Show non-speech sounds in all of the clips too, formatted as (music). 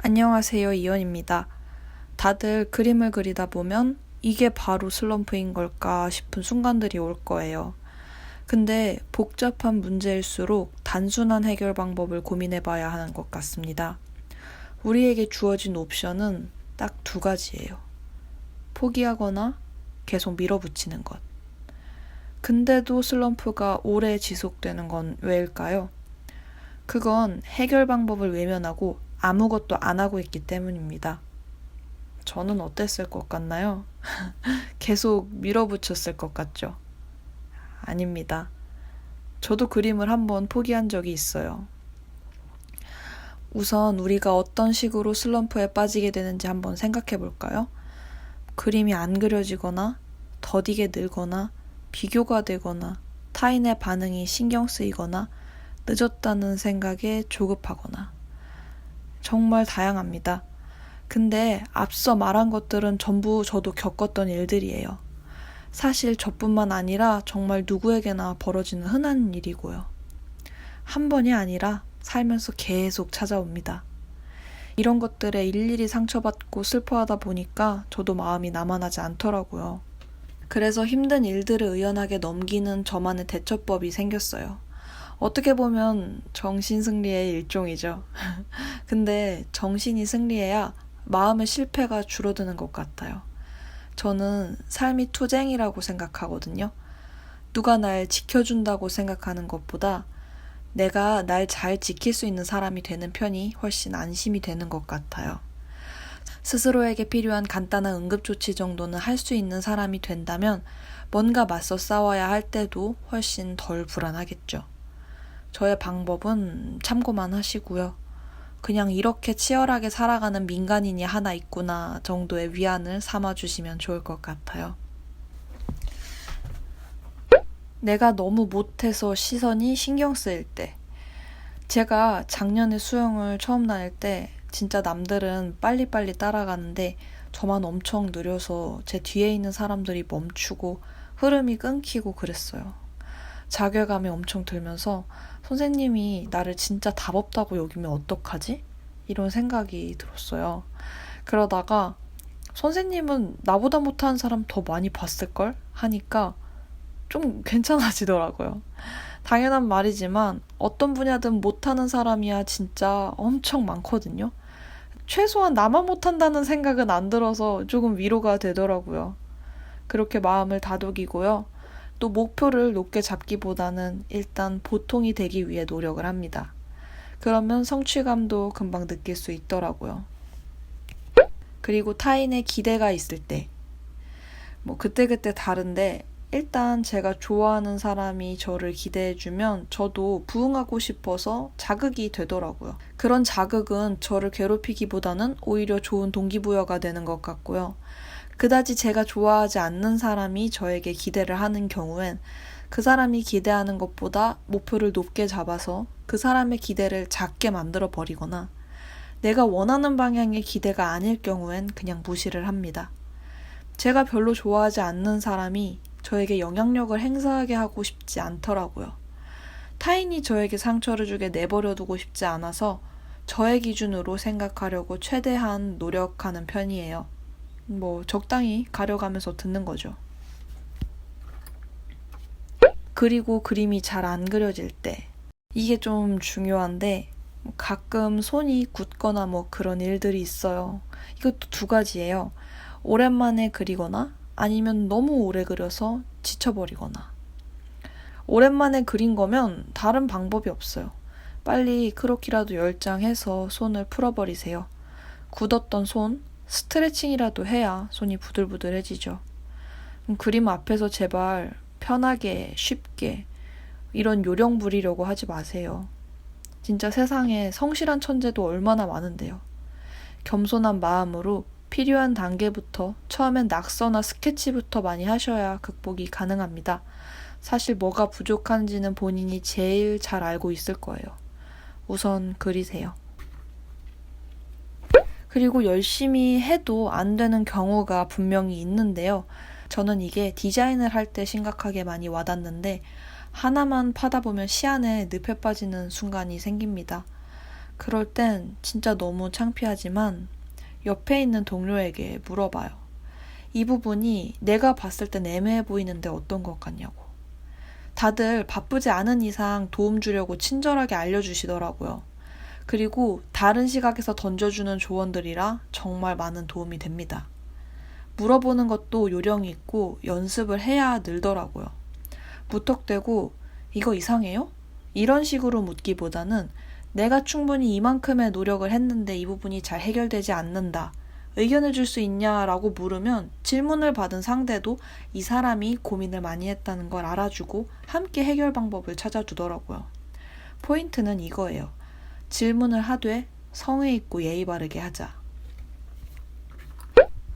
안녕하세요. 이연입니다. 다들 그림을 그리다 보면 이게 바로 슬럼프인 걸까 싶은 순간들이 올 거예요. 근데 복잡한 문제일수록 단순한 해결 방법을 고민해 봐야 하는 것 같습니다. 우리에게 주어진 옵션은 딱 두 가지예요. 포기하거나 계속 밀어붙이는 것. 근데도 슬럼프가 오래 지속되는 건 왜일까요? 그건 해결 방법을 외면하고 아무것도 안 하고 있기 때문입니다. 저는 어땠을 것 같나요? (laughs) 계속 밀어붙였을 것 같죠? 아닙니다. 저도 그림을 한번 포기한 적이 있어요. 우선 우리가 어떤 식으로 슬럼프에 빠지게 되는지 한번 생각해 볼까요? 그림이 안 그려지거나, 더디게 늘거나, 비교가 되거나, 타인의 반응이 신경 쓰이거나, 늦었다는 생각에 조급하거나. 정말 다양합니다. 근데 앞서 말한 것들은 전부 저도 겪었던 일들이에요. 사실 저뿐만 아니라 정말 누구에게나 벌어지는 흔한 일이고요. 한 번이 아니라 살면서 계속 찾아옵니다. 이런 것들에 일일이 상처받고 슬퍼하다 보니까 저도 마음이 남아나지 않더라고요. 그래서 힘든 일들을 의연하게 넘기는 저만의 대처법이 생겼어요. 어떻게 보면 정신 승리의 일종이죠. (laughs) 근데 정신이 승리해야 마음의 실패가 줄어드는 것 같아요. 저는 삶이 투쟁이라고 생각하거든요. 누가 날 지켜준다고 생각하는 것보다 내가 날 잘 지킬 수 있는 사람이 되는 편이 훨씬 안심이 되는 것 같아요. 스스로에게 필요한 간단한 응급조치 정도는 할 수 있는 사람이 된다면 뭔가 맞서 싸워야 할 때도 훨씬 덜 불안하겠죠. 저의 방법은 참고만 하시고요. 그냥 이렇게 치열하게 살아가는 민간인이 하나 있구나 정도의 위안을 삼아주시면 좋을 것 같아요. 내가 너무 못해서 시선이 신경 쓰일 때. 제가 작년에 수영을 처음 다닐 때 진짜 남들은 빨리빨리 따라가는데 저만 엄청 느려서 제 뒤에 있는 사람들이 멈추고 흐름이 끊기고 그랬어요. 자괴감이 엄청 들면서 선생님이 나를 진짜 답 없다고 여기면 어떡하지? 이런 생각이 들었어요. 그러다가 선생님은 나보다 못하는 사람 더 많이 봤을걸? 하니까 좀 (laughs) 괜찮아지더라고요. 당연한 말이지만 어떤 분야든 못하는 사람이야 진짜 엄청 많거든요. 최소한 나만 못한다는 생각은 안 들어서 조금 위로가 되더라고요. 그렇게 마음을 다독이고요. 또 목표를 높게 잡기보다는 일단 보통이 되기 위해 노력을 합니다. 그러면 성취감도 금방 느낄 수 있더라고요. 그리고 타인의 기대가 있을 때, 뭐 그때그때 다른데, 일단 제가 좋아하는 사람이 저를 기대해주면 저도 부응하고 싶어서 자극이 되더라고요. 그런 자극은 저를 괴롭히기보다는 오히려 좋은 동기부여가 되는 것 같고요. 그다지 제가 좋아하지 않는 사람이 저에게 기대를 하는 경우엔 그 사람이 기대하는 것보다 목표를 높게 잡아서 그 사람의 기대를 작게 만들어 버리거나 내가 원하는 방향의 기대가 아닐 경우엔 그냥 무시를 합니다. 제가 별로 좋아하지 않는 사람이 저에게 영향력을 행사하게 하고 싶지 않더라고요. 타인이 저에게 상처를 주게 내버려 두고 싶지 않아서 저의 기준으로 생각하려고 최대한 노력하는 편이에요. 뭐 적당히 가려가면서 듣는 거죠. 그리고 그림이 잘 안 그려질 때 이게 좀 중요한데 가끔 손이 굳거나 뭐 그런 일들이 있어요. 이것도 두 가지예요. 오랜만에 그리거나 아니면 너무 오래 그려서 지쳐버리거나. 오랜만에 그린 거면 다른 방법이 없어요. 빨리 크로키라도 열장해서 손을 풀어버리세요. 굳었던 손, 스트레칭이라도 해야 손이 부들부들해지죠. 그림 앞에서 제발 편하게, 쉽게, 이런 요령 부리려고 하지 마세요. 진짜 세상에 성실한 천재도 얼마나 많은데요. 겸손한 마음으로 필요한 단계부터 처음엔 낙서나 스케치부터 많이 하셔야 극복이 가능합니다. 사실 뭐가 부족한지는 본인이 제일 잘 알고 있을 거예요. 우선 그리세요. 그리고 열심히 해도 안 되는 경우가 분명히 있는데요. 저는 이게 디자인을 할 때 심각하게 많이 와닿는데 하나만 파다 보면 시안에 늪에 빠지는 순간이 생깁니다. 그럴 땐 진짜 너무 창피하지만 옆에 있는 동료에게 물어봐요. 이 부분이 내가 봤을 땐 애매해 보이는데 어떤 것 같냐고. 다들 바쁘지 않은 이상 도움 주려고 친절하게 알려주시더라고요. 그리고 다른 시각에서 던져주는 조언들이라 정말 많은 도움이 됩니다. 물어보는 것도 요령이 있고 연습을 해야 늘더라고요. 무턱대고 이거 이상해요? 이런 식으로 묻기보다는 내가 충분히 이만큼의 노력을 했는데 이 부분이 잘 해결되지 않는다. 의견을 줄 수 있냐라고 물으면 질문을 받은 상대도 이 사람이 고민을 많이 했다는 걸 알아주고 함께 해결 방법을 찾아주더라고요. 포인트는 이거예요. 질문을 하되 성의 있고 예의 바르게 하자.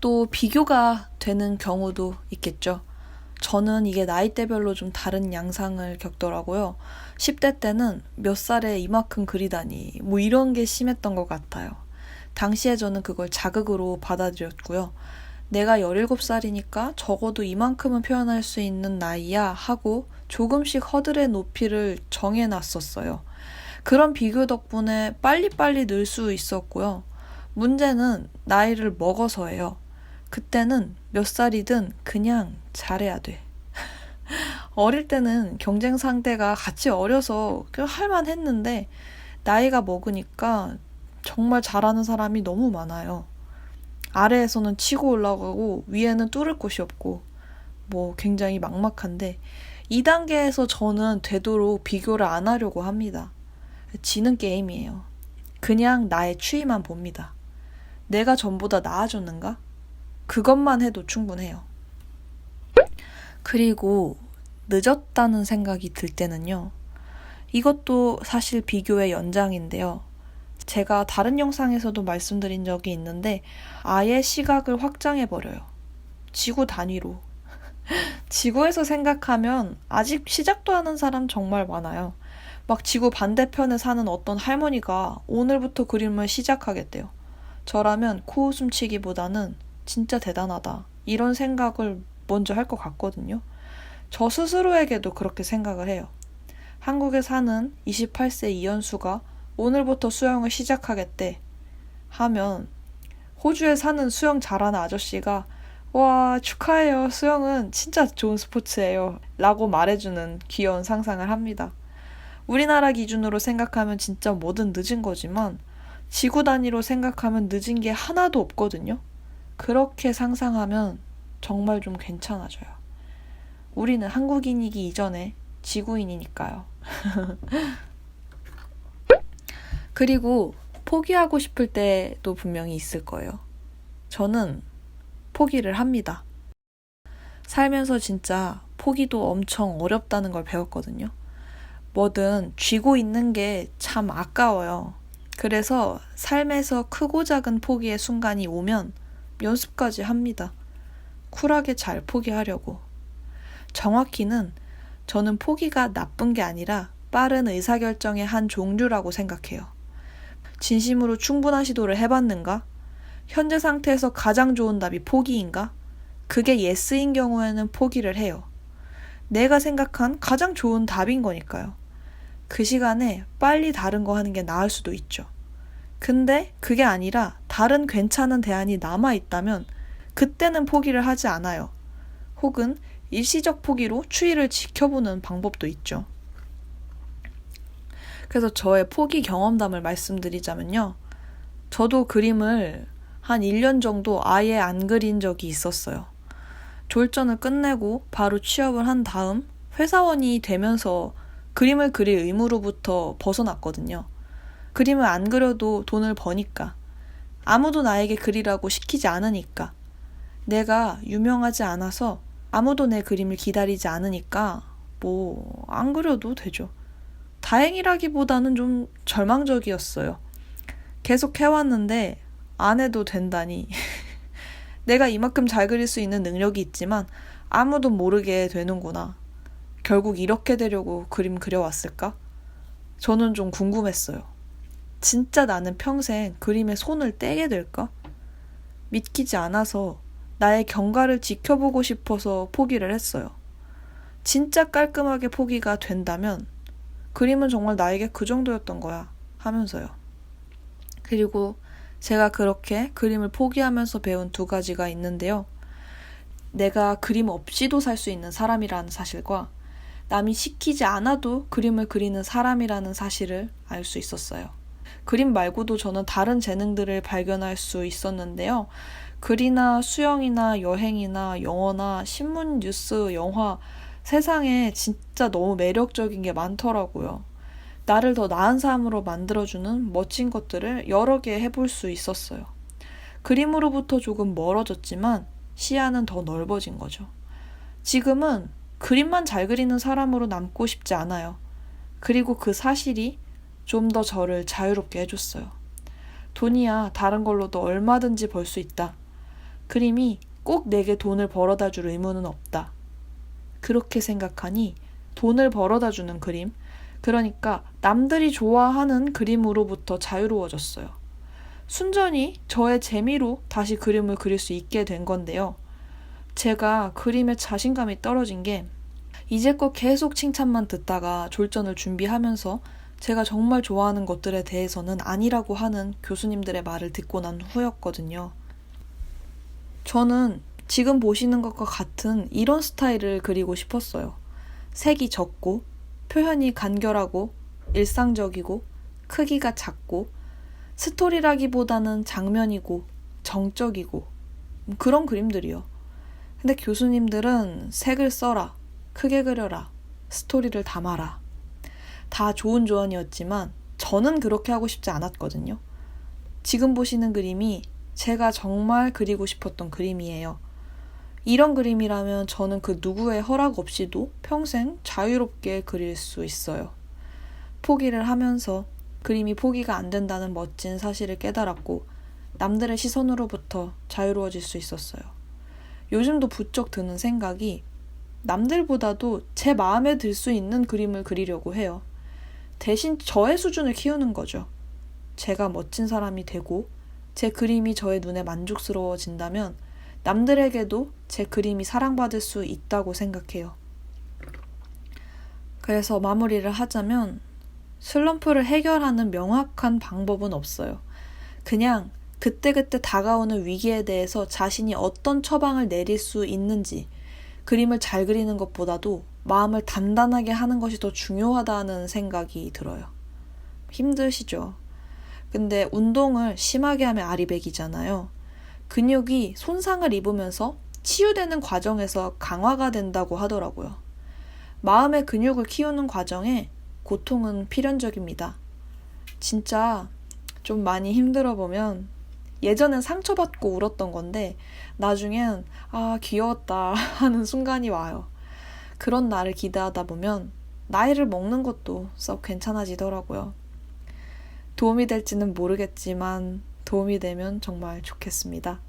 또 비교가 되는 경우도 있겠죠. 저는 이게 나이대별로 좀 다른 양상을 겪더라고요. 10대 때는 몇 살에 이만큼 그리다니, 뭐 이런 게 심했던 것 같아요. 당시에 저는 그걸 자극으로 받아들였고요. 내가 17살이니까 적어도 이만큼은 표현할 수 있는 나이야 하고 조금씩 허들의 높이를 정해놨었어요. 그런 비교 덕분에 빨리빨리 늘 수 있었고요. 문제는 나이를 먹어서예요. 그때는 몇 살이든 그냥 잘해야 돼. (laughs) 어릴 때는 경쟁 상대가 같이 어려서 할만 했는데 나이가 먹으니까 정말 잘하는 사람이 너무 많아요. 아래에서는 치고 올라가고 위에는 뚫을 곳이 없고 뭐 굉장히 막막한데 2단계에서 저는 되도록 비교를 안 하려고 합니다. 지는 게임이에요. 그냥 나의 추이만 봅니다. 내가 전보다 나아졌는가? 그것만 해도 충분해요. 그리고 늦었다는 생각이 들 때는요. 이것도 사실 비교의 연장인데요. 제가 다른 영상에서도 말씀드린 적이 있는데 아예 시각을 확장해버려요. 지구 단위로. (laughs) 지구에서 생각하면 아직 시작도 하는 사람 정말 많아요. 막 지구 반대편에 사는 어떤 할머니가 오늘부터 그림을 시작하겠대요. 저라면 코웃음 치기보다는 진짜 대단하다. 이런 생각을 먼저 할 것 같거든요. 저 스스로에게도 그렇게 생각을 해요. 한국에 사는 28세 이연수가 오늘부터 수영을 시작하겠대 하면 호주에 사는 수영 잘하는 아저씨가 와, 축하해요. 수영은 진짜 좋은 스포츠예요. 라고 말해주는 귀여운 상상을 합니다. 우리나라 기준으로 생각하면 진짜 뭐든 늦은 거지만 지구 단위로 생각하면 늦은 게 하나도 없거든요. 그렇게 상상하면 정말 좀 괜찮아져요. 우리는 한국인이기 이전에 지구인이니까요. (laughs) 그리고 포기하고 싶을 때도 분명히 있을 거예요. 저는 포기를 합니다. 살면서 진짜 포기도 엄청 어렵다는 걸 배웠거든요. 뭐든 쥐고 있는 게 참 아까워요. 그래서 삶에서 크고 작은 포기의 순간이 오면 연습까지 합니다. 쿨하게 잘 포기하려고. 정확히는 저는 포기가 나쁜 게 아니라 빠른 의사결정의 한 종류라고 생각해요. 진심으로 충분한 시도를 해봤는가? 현재 상태에서 가장 좋은 답이 포기인가? 그게 예스인 경우에는 포기를 해요. 내가 생각한 가장 좋은 답인 거니까요. 그 시간에 빨리 다른 거 하는 게 나을 수도 있죠. 근데 그게 아니라 다른 괜찮은 대안이 남아 있다면 그때는 포기를 하지 않아요. 혹은 일시적 포기로 추이를 지켜보는 방법도 있죠. 그래서 저의 포기 경험담을 말씀드리자면요. 저도 그림을 한 1년 정도 아예 안 그린 적이 있었어요. 졸전을 끝내고 바로 취업을 한 다음 회사원이 되면서 그림을 그릴 의무로부터 벗어났거든요. 그림을 안 그려도 돈을 버니까. 아무도 나에게 그리라고 시키지 않으니까. 내가 유명하지 않아서 아무도 내 그림을 기다리지 않으니까 뭐 안 그려도 되죠. 다행이라기보다는 좀 절망적이었어요. 계속 해왔는데 안 해도 된다니. (laughs) 내가 이만큼 잘 그릴 수 있는 능력이 있지만 아무도 모르게 되는구나. 결국 이렇게 되려고 그림 그려왔을까? 저는 좀 궁금했어요. 진짜 나는 평생 그림에 손을 떼게 될까? 믿기지 않아서 나의 경과를 지켜보고 싶어서 포기를 했어요. 진짜 깔끔하게 포기가 된다면 그림은 정말 나에게 그 정도였던 거야 하면서요. 그리고 제가 그렇게 그림을 포기하면서 배운 두 가지가 있는데요. 내가 그림 없이도 살 수 있는 사람이라는 사실과 남이 시키지 않아도 그림을 그리는 사람이라는 사실을 알 수 있었어요. 그림 말고도 저는 다른 재능들을 발견할 수 있었는데요. 글이나 수영이나 여행이나 영어나 신문, 뉴스, 영화, 세상에 진짜 너무 매력적인 게 많더라고요. 나를 더 나은 사람으로 만들어주는 멋진 것들을 여러 개 해볼 수 있었어요. 그림으로부터 조금 멀어졌지만 시야는 더 넓어진 거죠. 지금은 그림만 잘 그리는 사람으로 남고 싶지 않아요. 그리고 그 사실이 좀 더 저를 자유롭게 해줬어요. 돈이야 다른 걸로도 얼마든지 벌 수 있다. 그림이 꼭 내게 돈을 벌어다 줄 의무는 없다. 그렇게 생각하니 돈을 벌어다 주는 그림, 그러니까 남들이 좋아하는 그림으로부터 자유로워졌어요. 순전히 저의 재미로 다시 그림을 그릴 수 있게 된 건데요. 제가 그림에 자신감이 떨어진 게 이제껏 계속 칭찬만 듣다가 졸전을 준비하면서 제가 정말 좋아하는 것들에 대해서는 아니라고 하는 교수님들의 말을 듣고 난 후였거든요. 저는 지금 보시는 것과 같은 이런 스타일을 그리고 싶었어요. 색이 적고, 표현이 간결하고, 일상적이고, 크기가 작고, 스토리라기보다는 장면이고, 정적이고, 그런 그림들이요. 근데 교수님들은 색을 써라, 크게 그려라, 스토리를 담아라. 다 좋은 조언이었지만 저는 그렇게 하고 싶지 않았거든요. 지금 보시는 그림이 제가 정말 그리고 싶었던 그림이에요. 이런 그림이라면 저는 그 누구의 허락 없이도 평생 자유롭게 그릴 수 있어요. 포기를 하면서 그림이 포기가 안 된다는 멋진 사실을 깨달았고 남들의 시선으로부터 자유로워질 수 있었어요. 요즘도 부쩍 드는 생각이 남들보다도 제 마음에 들 수 있는 그림을 그리려고 해요. 대신 저의 수준을 키우는 거죠. 제가 멋진 사람이 되고 제 그림이 저의 눈에 만족스러워진다면 남들에게도 제 그림이 사랑받을 수 있다고 생각해요. 그래서 마무리를 하자면 슬럼프를 해결하는 명확한 방법은 없어요. 그냥 그때그때 다가오는 위기에 대해서 자신이 어떤 처방을 내릴 수 있는지 그림을 잘 그리는 것보다도 마음을 단단하게 하는 것이 더 중요하다는 생각이 들어요. 힘드시죠? 근데 운동을 심하게 하면 아리백이잖아요. 근육이 손상을 입으면서 치유되는 과정에서 강화가 된다고 하더라고요. 마음의 근육을 키우는 과정에 고통은 필연적입니다. 진짜 좀 많이 힘들어 보면 예전엔 상처받고 울었던 건데 나중엔 아 귀여웠다 (laughs) 하는 순간이 와요. 그런 날을 기대하다 보면 나이를 먹는 것도 썩 괜찮아지더라고요. 도움이 될지는 모르겠지만 도움이 되면 정말 좋겠습니다.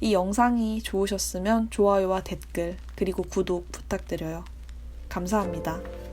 이 영상이 좋으셨으면 좋아요와 댓글 그리고 구독 부탁드려요. 감사합니다.